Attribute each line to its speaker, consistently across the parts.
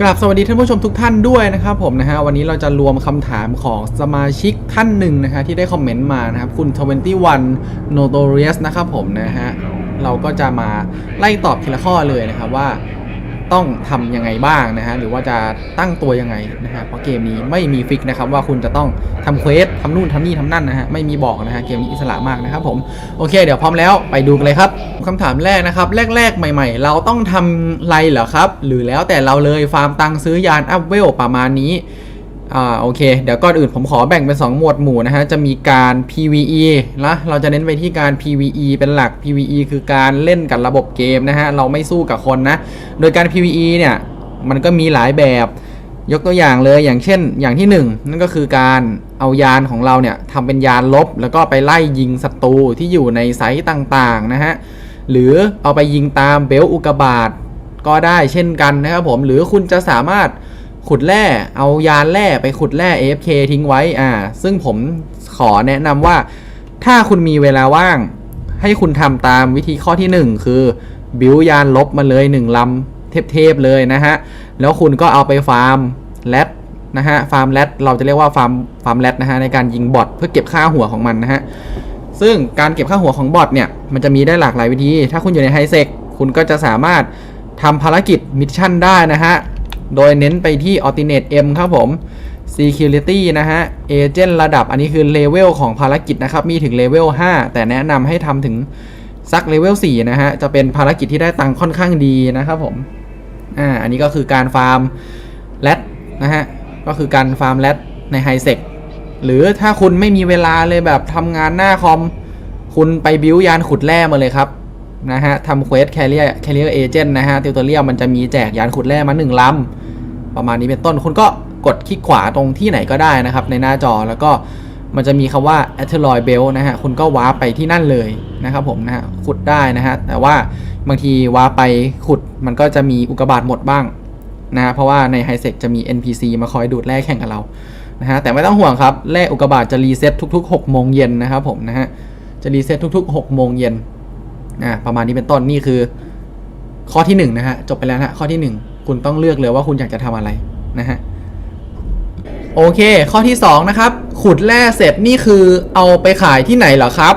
Speaker 1: กราบสวัสดีท่านผู้ชมทุกท่านด้วยนะครับผมนะฮะวันนี้เราจะรวมคำถามของสมาชิกท่านหนึ่งนะฮะที่ได้คอมเมนต์มานะครับคุณ 21 Notorious นะครับผมนะฮะเราก็จะมาไล่ตอบทีละข้อเลยนะครับว่า ต้องทำยังไงบ้างนะฮะหรือว่าจะตั้งตัวยังไงนะฮะเพราะเกมนี้ไม่มีฟิกนะครับว่าคุณจะต้องทำเควสทำนู่นทำนี่ทำนั่นนะฮะไม่มีบอกนะฮะเกมนี้อิสระมากนะครับผมโอเค เดี๋ยวพร้อมแล้วไปดูกันเลยครับคำถามแรกนะครับ แรก ๆ ใหม่ ๆ เราต้องทำไรเหรอครับ หรือแล้วแต่เราเลยฟาร์มตังค์ซื้อยานอัพเวลประมาณนี้ อ่าโอเค เดี๋ยวก่อนอื่นผมขอแบ่งเป็น 2 หมวดหมู่นะฮะ จะมีการ PVE นะเราจะเน้นไปที่การ PVE เป็นหลัก PVE คือการเล่นกับระบบเกมนะฮะ เราไม่สู้กับคนนะ โดยการ PVE เนี่ย มันก็มีหลายแบบ ยกตัวอย่างเลย อย่างเช่น อย่างที่ 1 นั่นก็คือการเอายานของเราเนี่ยทำเป็นยานลบ แล้วก็ไปไล่ยิงศัตรูที่อยู่ในไซต์ต่างๆนะฮะ หรือเอาไปยิงตามเบลต์อุกบาตก็ได้เช่นกันนะครับผม หรือคุณจะสามารถ ขุดแร่เอายานแร่ไปขุดแร่ AFK ทิ้งไว้อ่า ซึ่งผมขอแนะนำว่า ถ้าคุณมีเวลาว่าง ให้คุณทำตามวิธีข้อที่ 1 คือบิวยานลบมาเลย1ลำเทพๆเลยนะฮะ แล้วคุณก็เอาไปฟาร์มแรดนะฮะฟาร์มแรดเราจะเรียกว่าฟาร์มฟาร์มแรดนะฮะในการยิงบอทเพื่อเก็บค่าหัวของมันนะฮะซึ่งการเก็บค่าหัวของบอทเนี่ยมันจะมีได้หลากหลายวิธี ถ้าคุณอยู่ในไฮเซกคุณก็จะสามารถทำภารกิจมิชชั่นได้นะฮะ โดยเน้นไปที่ Alternate M ครับผม Security นะฮะ Agent ระดับอันนี้คือเลเวลของภารกิจนะครับ มีถึงเลเวล5แต่แนะนำให้ทำถึงสักเลเวล4นะฮะ จะเป็นภารกิจที่ได้ตังค์ค่อนข้างดีนะครับผม อ่า อันนี้ก็คือการฟาร์มแรดนะฮะ ก็คือการฟาร์มแรดในไฮเซกหรือถ้าคุณไม่มีเวลาเลยแบบทำงานหน้าคอม คุณไปบิวยานขุดแร่มาเลยครับ นะฮะทำเควสแคเรียแคเรียเอเจนต์นะฮะติวเตอเรียมันจะมีแจกยานขุดแร่มาหนึ่งลำ ประมาณนี้เป็นต้น คุณก็กดคลิกขวาตรงที่ไหนก็ได้นะครับ ในหน้าจอแล้วก็มันจะมีคำว่า a t e r o y Bell นะฮะ คุณก็ว้าร์ปไปที่นั่นเลยนะครับผมนะฮะ ขุดได้นะฮะ แต่ว่าบางทีว้าร์ปไปขุดมันก็จะมีอุกกาบาตหมดบ้างนะฮะ เพราะว่าในไฮเซกจะมี NPC มาคอยดูดแร่แข่งกับเรา นะฮะ แต่ไม่ต้องห่วงครับ แร่อุกกาบาตจะรีเซ็ตทุก ๆ 6 โมงเย็นนะครับผมนะฮะ จะรีเซ็ตทุก ๆ 6 โมงเย็น อ่าประมาณนี้เป็นต้นนี่คือ ข้อที่1นงนะฮะจบไปแล้วนะฮะข้อที่ 1 คุณต้องเลือกเลยว่าคุณอยากจะทำอะไรนะฮะโอเค ข้อที่ 2 นะครับ ขุดแร่เสร็จนี่คือเอาไปขายที่ไหนเหรอครับ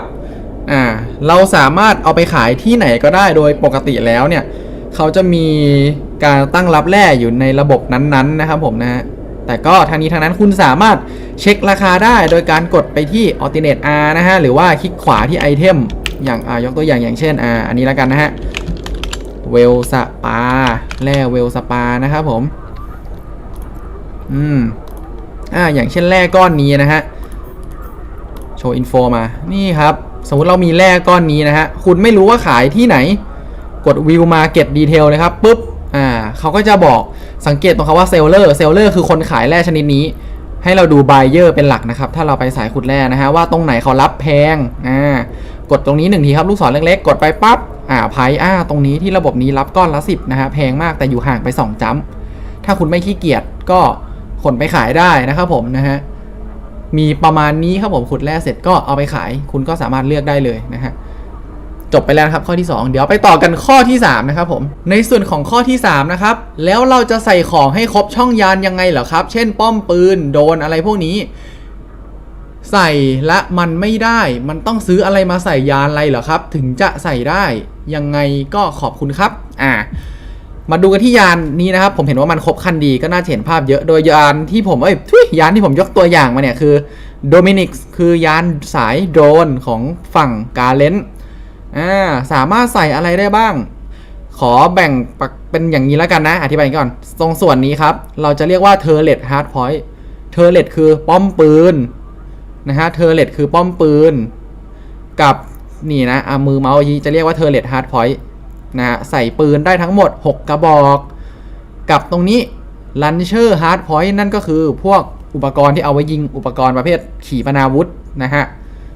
Speaker 1: อ่าเราสามารถเอาไปขายที่ไหนก็ได้โดยปกติแล้วเนี่ยเขาจะมีการตั้งรับแร่อยู่ในระบบนั้นๆนะครับผมนะฮะแต่ก็ทางนี้ทางนั้นคุณสามารถเช็คราคาได้โดยการกดไปที่ Alternate R นะฮะ หรือว่าคลิกขวาที่ไอเทม อย่างอ่ายกตัวอย่างอย่างเช่นอ่าอันนี้แล้วกันนะฮะเวลสปาแร่เวลสปานะครับผม อืมอ่าอย่างเช่นแร่ก้อนนี้นะฮะโชว์อินโฟมานี่ครับ สมมติเรามีแร่ก้อนนี้นะฮะคุณไม่รู้ว่าขายที่ไหน กดวิวมาเก็ตดีเทลเลยครับปุ๊บอ่าเขาก็จะบอกสังเกตตรงคำว่าเซลเลอร์เซลเลอร์คือคนขายแร่ชนิดนี้ ให้เราดูไบเออร์เป็นหลักนะครับ ถ้าเราไปสายขุดแร่นะฮะว่าตรงไหนเขารับแพงอ่า กดตรงนี้หนึ่งทีครับลูกศรเล็กๆ กดไปปั๊บอ่าไพ่อ่าตรงนี้ที่ระบบนี้รับก้อนละสิบนะฮะแพงมากแต่อยู่ห่างไป2จัมถ้าคุณไม่ขี้เกียจก็ขนไปขายได้นะครับผมนะฮะมีประมาณนี้ครับผมขุดแร่เสร็จก็เอาไปขาย คุณก็สามารถเลือกได้เลยนะฮะจบไปแล้วครับข้อที่ 2 เดี๋ยวไปต่อกันข้อที่ 3 นะครับผม ในส่วนของข้อที่ 3 นะครับ แล้วเราจะใส่ของให้ครบช่องยานยังไงเหรอครับ เช่นป้อมปืนโดนอะไรพวกนี้ ใส่และมันไม่ได้ มันต้องซื้ออะไรมาใส่ยานอะไรเหรอครับ ถึงจะใส่ได้ยังไงก็ขอบคุณครับ อ่า มาดูกันที่ยานนี้นะครับ ผมเห็นว่ามันครบคันดีก็น่าจะเห็นภาพเยอะโดยยานที่ผมเอ้ยทุยยานที่ผมยกตัวอย่างมาเนี่ยคือโดมินิกคือยานสายโดรนของฝั่งกาเลนอ่าสามารถใส่อะไรได้บ้าง ขอแบ่งเป็นอย่างนี้แล้วกันนะ อธิบายก่อน ตรงส่วนนี้ครับ เราจะเรียกว่าเทอร์เลตฮาร์ดพอยต์เทอร์เลตคือป้อมปืน นะฮะเทอร์เลตคือป้อมปืน กับนี่นะอะมือเมาส์ยีจะเรียกว่าเทอร์เลตฮาร์ดพอยต์นะฮะใส่ปืนได้ทั้งหมด 6 กระบอก กับตรงนี้ลันเชอร์ฮาร์ดพอยต์นั่นก็คือพวกอุปกรณ์ที่เอาไว้ยิงอุปกรณ์ประเภทขีปนาวุธนะฮะ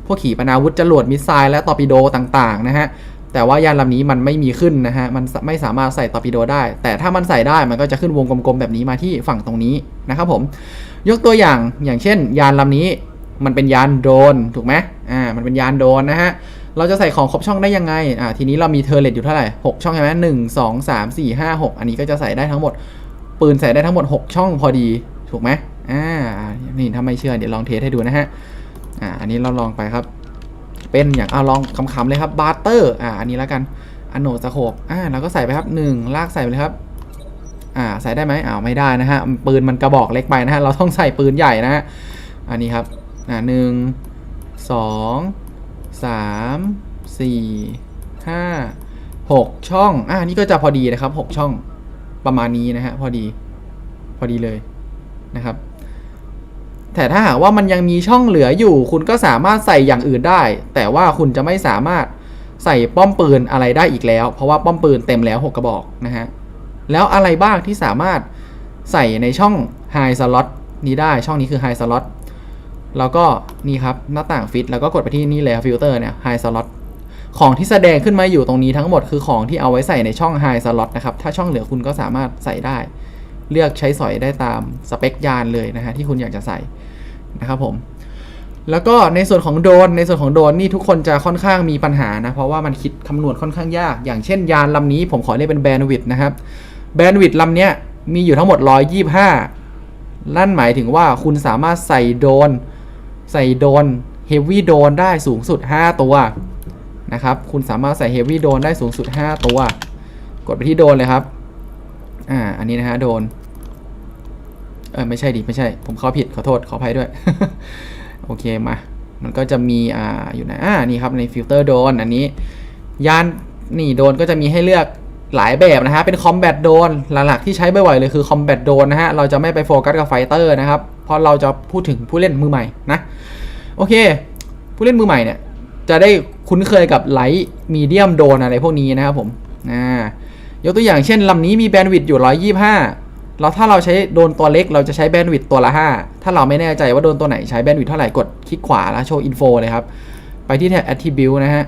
Speaker 1: พวกขีปนาวุธจรวดมิสไซล์และตอร์ปิโดต่างๆนะฮะแต่ว่ายานลำนี้มันไม่มีขึ้นนะฮะมันไม่สามารถใส่ตอร์ปิโดได้ แต่ถ้ามันใส่ได้มันก็จะขึ้นวงกลมๆแบบนี้มาที่ฝั่งตรงนี้นะครับผมยกตัวอย่างอย่างเช่น ยานลำนี้ มันเป็นยานโดรนถูกไหมอ่ามันเป็นยานโดรนนะฮะเราจะใส่ของครบช่องได้ยังไงอ่าทีนี้เรามีเทอร์เลตอยู่เท่าไหร่ 6 ช่องใช่ไหมหนึ่งสองสามสี่ห้าหกอันนี้ก็จะใส่ได้ทั้งหมด ปืนใส่ได้ทั้งหมด 6 ช่องพอดีถูกไหมอ่านี่ถ้าไม่เชื่อเดี๋ยวลองเทสให้ดูนะฮะอ่าอันนี้เราลองไปครับ เป็นอย่างเอาลองคำๆเลยครับบาร์เตอร์อ่าอันนี้แล้วกันอโนสโคปอ่าเราก็ใส่ไปครับหนึ่งลากใส่ไปเลยครับอ่าใส่ได้ไหมอ้าวไม่ได้นะฮะปืนมันกระบอกเล็กไปนะฮะเราต้องใส่ปืนใหญ่นะฮะอันนี้ครับ หนึ่งสองสามสี่ห้าหกช่อง อ่านี่ก็จะพอดีนะครับหกช่องประมาณนี้นะฮะพอดี พอดีเลยนะครับ แต่ถ้าหากว่ามันยังมีช่องเหลืออยู่ คุณก็สามารถใส่อย่างอื่นได้ แต่ว่าคุณจะไม่สามารถใส่ป้อมปืนอะไรได้อีกแล้ว เพราะว่าป้อมปืนเต็มแล้วหกกระบอกนะฮะแล้วอะไรบ้างที่สามารถใส่ในช่อง High Slot นี้ได้ช่องนี้คือ High Slot แล้วก็นี่ครับหน้าต่างฟิตแล้วก็กดไปที่นี่เลยฟิลเตอร์เนี่ย High Slot ของที่แสดงขึ้นมาอยู่ตรงนี้ทั้งหมดคือของที่เอาไว้ใส่ในช่อง High Slot นะครับถ้าช่องเหลือคุณก็สามารถใส่ได้ เลือกใช้สอยได้ตามสเปคยานเลยนะฮะที่คุณอยากจะใส่นะครับผมแล้วก็ในส่วนของโดนในส่วนของโดนนี่ทุกคนจะค่อนข้างมีปัญหานะเพราะว่ามันคิดคำนวณค่อนข้างยาก อย่างเช่นยานลำนี้ผมขอเรียกเป็นแบนด์วิดต์นะครับแบนด์วิดต์ลำเนี้ยมีอยู่ทั้งหมด 125นั่นหมายถึงว่าคุณสามารถใส่โดน ใส่โดนเฮฟวี่โดนได้สูงสุด 5 ตัวนะครับ คุณสามารถใส่เฮฟวี่โดนได้สูงสุด 5 ตัว กดไปที่โดนเลยครับ อ่า อันนี้นะฮะโดน เออไม่ใช่ดิ ไม่ใช่ ผมเข้าผิดขอโทษ ขออภัยด้วย โอเคมา มันก็จะมี อ่า อยู่ไหนอ่า นี่ครับในฟิลเตอร์โดน อันนี้ ยาน นี่โดนก็จะมีให้เลือกหลายแบบนะฮะ เป็นคอมแบทโดน หลักๆที่ใช้บ่อยๆเลยคือคอมแบทโดนนะฮะ เราจะไม่ไปโฟกัสกับไฟเตอร์นะครับ เพราะเราจะพูดถึงผู้เล่นมือใหม่นะโอเค ผู้เล่นมือใหม่เนี่ยจะได้คุ้นเคยกับไลท์มีเดียมโดนอะไรพวกนี้นะครับผมอ่ายกตัวอย่างเช่นลำนี้มีแบนด์วิดต์อยู่ 125แล้วถ้าเราใช้โดนตัวเล็กเราจะใช้แบนด์วิดต์ตัวละ 5 ถ้าเราไม่แน่ใจว่าโดนตัวไหนใช้แบนด์วิดต์เท่าไหร่กดคลิกขวาแล้วโชว์อินโฟเลยครับ ไปที่แท็บ attribute นะฮะ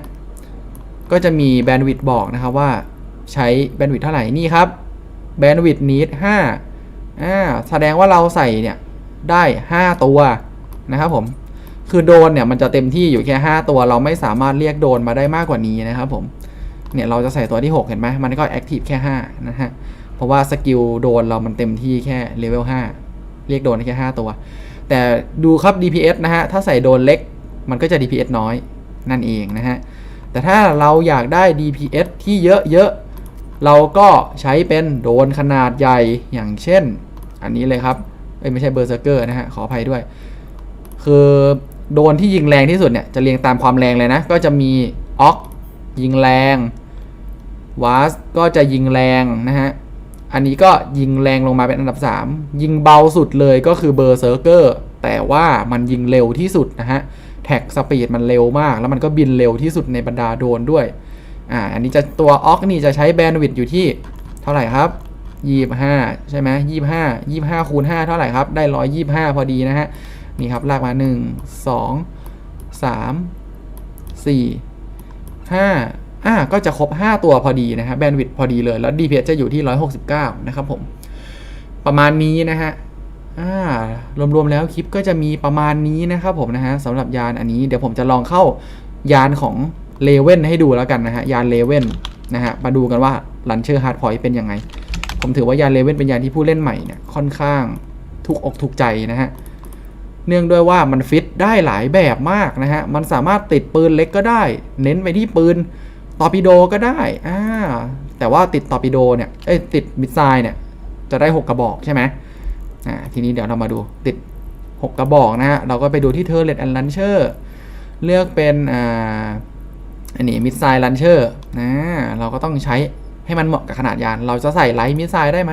Speaker 1: ก็จะมีแบนด์วิดต์บอกนะครับว่าใช้แบนด์วิดต์เท่าไหร่นี่ครับแบนด์วิดต์ need 5อ่าแสดงว่าเราใส่เนี่ย ได้ 5 ตัวนะครับผมคือโดนเนี่ยมันจะเต็มที่อยู่แค่ 5 ตัวเราไม่สามารถเรียกโดนมาได้มากกว่านี้นะครับผมเนี่ยเราจะใส่ตัวที่ 6 เห็นไหมมันก็แอคทีฟแค่5นะฮะเพราะว่าสกิลโดนเรามันเต็มที่แค่เลเวล5เรียกโดนแค่ 5 ตัว แต่ดูครับ DPS นะฮะถ้าใส่โดนเล็กมันก็จะ DPS น้อยนั่นเองนะฮะแต่ถ้าเราอยากได้ DPS ที่เยอะๆเราก็ใช้เป็นโดนขนาดใหญ่อย่างเช่น อันนี้เลยครับ เอ้ยไม่ใช่เบอร์เซอร์เกอร์นะฮะขออภัยด้วย คือโดนที่ยิงแรงที่สุดเนี่ยจะเรียงตามความแรงเลยนะ ก็จะมีออกยิงแรงวาสก็จะยิงแรงนะฮะอันนี้ก็ยิงแรงลงมาเป็นอันดับ 3 ยิงเบาสุดเลยก็คือเบอร์เซอร์เกอร์แต่ว่ามันยิงเร็วที่สุดนะฮะแท็กสปีดมันเร็วมาก แล้วมันก็บินเร็วที่สุดในบรรดาโดนด้วยอ่าอันนี้จะตัวออกนี่จะใช้แบนด์วิดต์อยู่ที่เท่าไหร่ครับ ยี่ห้าใช่ไหมยี่ห้ายี่ห้าคูณห้าเท่าไหร่ครับ ได้ร้อยยี่ห้าพอดีนะฮะ นี่ครับ ลากมาหนึ่งสองสามสี่ห้าอ่าก็จะครบ 5 ตัวพอดีนะครับแบนด์วิดต์พอดีเลย แล้ว DPS จะอยู่ที่ 169 นะครับผม ประมาณนี้นะฮะอ่ารวมๆแล้วคลิปก็จะมีประมาณนี้นะครับผมนะฮะสำหรับยานอันนี้เดี๋ยวผมจะลองเข้ายานของเลเว่นให้ดูแล้วกันนะฮะยานเลเว่นนะฮะมาดูกันว่าลันเชอร์ฮาร์ดพอยต์เป็นยังไง ผมถือว่ายานเลเว่นเป็นยานที่ผู้เล่นใหม่เนี่ยค่อนข้างถูกอกถูกใจนะฮะ เนื่องด้วยว่ามันฟิตได้หลายแบบมากนะฮะ มันสามารถติดปืนเล็กก็ได้ เน้นไปที่ปืนตอร์ปิโดก็ได้ อ่า แต่ว่าติดตอร์ปิโดเนี่ย เอ้ย ติดมิสไซล์เนี่ย จะได้ 6 กระบอกใช่ไหมอ่า ทีนี้เดี๋ยวเรามาดูติด 6 กระบอกนะฮะ เราก็ไปดูที่เทอร์เลตแอนลันเชอร์ เลือกเป็น อ่า อันนี้มิสไซล์ลันเชอร์นะเราก็ต้องใช้ ให้มันเหมาะกับขนาดยาน เราจะใส่ไลท์มิสไซล์ได้ไหม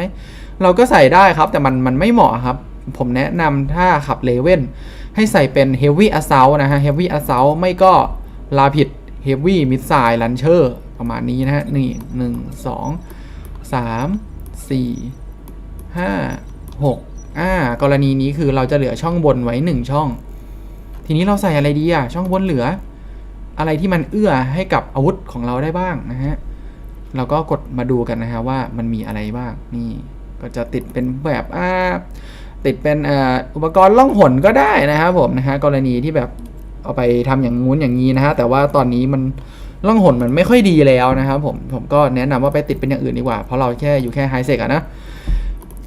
Speaker 1: เราก็ใส่ได้ครับ แต่มันมันไม่เหมาะครับ ผมแนะนำถ้าขับเลเว่นให้ใส่เป็น Heavy Assault นะฮะ Heavy Assault ไม่ก็ Rapid Heavy Missile Launcher ประมาณนี้นะฮะนี่หนึ่งสองสามสี่ห้าหกอ่ากรณีนี้คือเราจะเหลือช่องบนไว้หนึ่งช่อง ทีนี้เราใส่อะไรดีอะช่องบนเหลือ อะไรที่มันเอื้อให้กับอาวุธของเราได้บ้างนะฮะ เราก็กดมาดูกันนะฮะว่ามันมีอะไรบ้างนี่ ก็จะติดเป็นแบบอ่าติดเป็นอุปกรณ์ล่องหนก็ได้นะครับผมนะฮะกรณีที่แบบเอาไปทำอย่างงู้นอย่างนี้นะฮะแต่ว่าตอนนี้มันล่องหนมันไม่ค่อยดีแล้วนะครับผมผมก็แนะนำว่าไปติดเป็นอย่างอื่นดีกว่า เพราะเราแค่อยู่แค่ไฮเซกอะนะ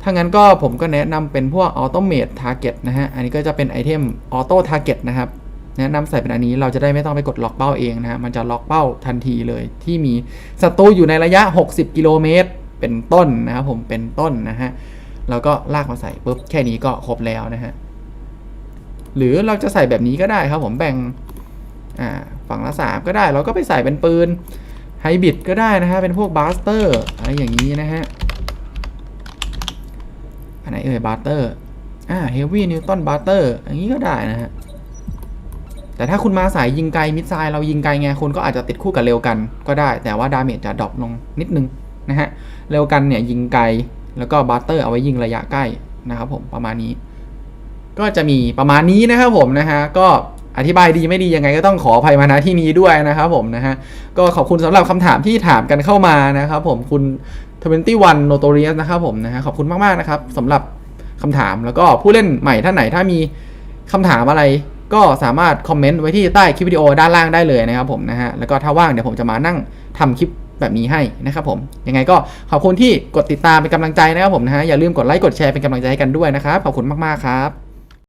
Speaker 1: ถ้างั้นก็ผมก็แนะนำเป็นพวก Automate Target นะฮะอันนี้ก็จะเป็นไอเทม Auto Target นะครับ นะนำใส่เป็นอันนี้เราจะได้ไม่ต้องไปกดล็อกเป้าเองนะฮะมันจะล็อกเป้าทันทีเลยที่มีศัตรูอยู่ในระยะ 60 กิโลเมตร เป็นต้นนะครับผมเป็นต้นนะฮะแล้วก็ลากมาใส่ปุ๊บแค่นี้ก็ครบแล้วนะฮะหรือเราจะใส่แบบนี้ก็ได้ครับผมแบ่งฝั่งละสามก็ได้ เราก็ไปใส่เป็นปืนไฮบริดก็ได้นะฮะเป็นพวกบาสเตอร์อะไรอย่างนี้นะฮะอันไหนเอ่ยบาร์เตอร์อ่าเฮฟวี่นิวตันบาร์เตอร์อย่างนี้ก็ได้นะฮะ แต่ถ้าคุณมาสายยิงไกลมิดไซล์เรายิงไกลไงคุณก็อาจจะติดคู่กับเร็วกันก็ได้ แต่ว่าดาเมจจะดรอปลงนิดนึงนะฮะเร็วกันเนี่ยยิงไกลแล้วก็บาร์เตอร์เอาไว้ยิงระยะใกล้นะครับผมประมาณนี้ ก็จะมีประมาณนี้นะครับผมนะฮะก็อธิบายดีไม่ดียังไงก็ต้องขออภัยมาณที่นี้ด้วยนะครับผมนะฮะก็ขอบคุณสำหรับคำถามที่ถามกันเข้ามานะครับผมคุณ21 Notorious นะครับผมนะฮะขอบคุณมากๆนะครับสำหรับคำถามแล้วก็ผู้เล่นใหม่ท่านไหนถ้ามีคำถามอะไร ก็สามารถคอมเมนต์ไว้ที่ใต้คลิปวิดีโอด้านล่างได้เลยนะครับผมนะฮะแล้วก็ถ้าว่างเดี๋ยวผมจะมานั่งทำคลิปแบบนี้ให้นะครับผมยังไงก็ขอบคุณที่กดติดตามเป็นกำลังใจนะครับผมนะฮะอย่าลืมกดไลค์กดแชร์เป็นกำลังใจให้กันด้วยนะครับขอบคุณมากๆครับ